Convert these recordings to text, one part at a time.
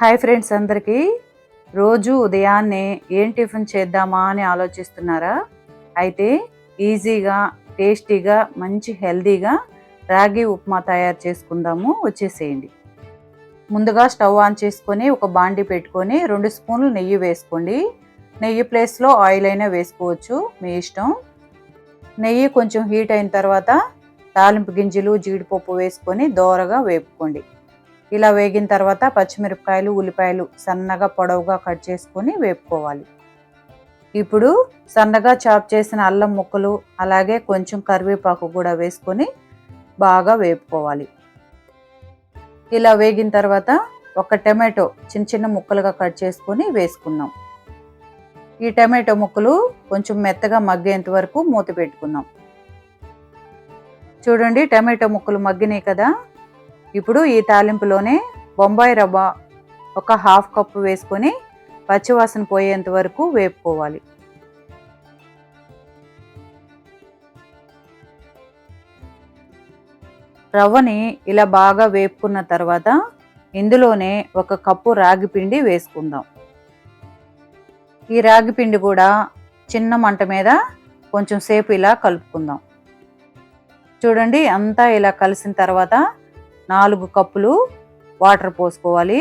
Hi friends అందరికీ. రోజు ఉదయాన్నే ఏం టిఫిన్ చేద్దామా అని ఆలోచిస్తున్నారా? అయితే ఈజీగా టేస్టీగా మంచి హెల్తీగా రాగి ఉప్మా తయారు చేసుకుందాము. వచ్చేసేయండి. ముందుగా స్టవ్ ఆన్ చేసుకొని ఒక బాండి పెట్టుకొని రెండు స్పూన్లు నెయ్యి వేసుకోండి. నెయ్యి ప్లేస్లో ఆయిల్ అయినా వేసుకోవచ్చు మీ ఇష్టం. నెయ్యి కొంచెం హీట్ అయిన తర్వాత తాలింపు గింజలు జీడిపప్పు వేసుకొని దోరగా వేపుకోండి. ఇలా వేగిన తర్వాత పచ్చిమిరపకాయలు ఉల్లిపాయలు సన్నగా పొడవుగా కట్ చేసుకొని వేపుకోవాలి. ఇప్పుడు సన్నగా చాప్ చేసిన అల్లం ముక్కలు అలాగే కొంచెం కరివేపాకు కూడా వేసుకొని బాగా వేపుకోవాలి. ఇలా వేగిన తర్వాత ఒక టమాటో చిన్న చిన్న ముక్కలుగా కట్ చేసుకొని వేసుకున్నాం. ఈ టమాటో ముక్కలు కొంచెం మెత్తగా మగ్గేంత వరకు మూత పెట్టుకుందాం చూడండి టమాటో ముక్కలు మగ్గినాయి కదా? ఇప్పుడు ఈ తాలింపులోనే బొంబాయి రవ్వ ఒక హాఫ్ కప్పు వేసుకొని పచ్చివాసన పోయేంత వరకు వేపుకోవాలి. రవ్వని ఇలా బాగా వేపుకున్న తర్వాత ఇందులోనే ఒక కప్పు రాగి పిండి వేసుకుందాం. ఈ రాగి పిండి కూడా చిన్న మంట మీద కొంచెం సేపు ఇలా కలుపుకుందాం. చూడండి అంతా ఇలా కలిసిన తర్వాత నాలుగు కప్పులు వాటర్ పోసుకోవాలి.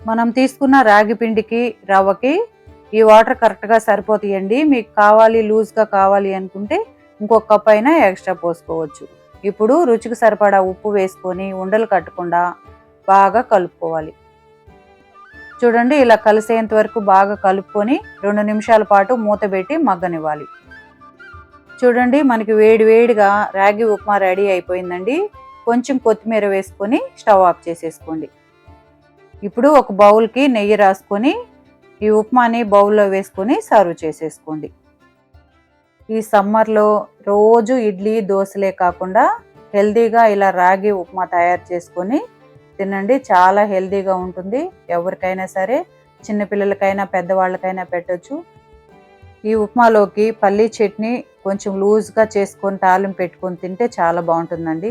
మనం తీసుకున్న రాగి పిండికి రవ్వకి ఈ వాటర్ కరెక్ట్గా సరిపోతాయండి. మీకు కావాలి లూజ్గా కావాలి అనుకుంటే ఇంకొక కప్ అయినా ఎక్స్ట్రా పోసుకోవచ్చు. ఇప్పుడు రుచికి సరిపడా ఉప్పు వేసుకొని ఉండలు కట్టకుండా బాగా కలుపుకోవాలి. చూడండి ఇలా కలిసేంత వరకు బాగా కలుపుకొని రెండు నిమిషాల పాటు మూత పెట్టి మగ్గనివ్వాలి. చూడండి మనకి వేడి వేడిగా రాగి ఉప్మా రెడీ అయిపోయిందండి. కొంచెం కొత్తిమీర వేసుకొని స్టవ్ ఆఫ్ చేసేసుకోండి. ఇప్పుడు ఒక బౌల్కి నెయ్యి రాసుకొని ఈ ఉప్మాని బౌల్లో వేసుకొని సర్వ్ చేసేసుకోండి. ఈ సమ్మర్లో రోజు ఇడ్లీ దోశలే కాకుండా హెల్తీగా ఇలా రాగి ఉప్మా తయారు చేసుకొని తినండి. చాలా హెల్తీగా ఉంటుంది. ఎవరికైనా సరే చిన్నపిల్లలకైనా పెద్దవాళ్ళకైనా పెట్టచ్చు. ఈ ఉప్మాలోకి పల్లీ చట్నీ కొంచెం లూజ్గా చేసుకొని తాలింపు పెట్టుకొని తింటే చాలా బాగుంటుందండి.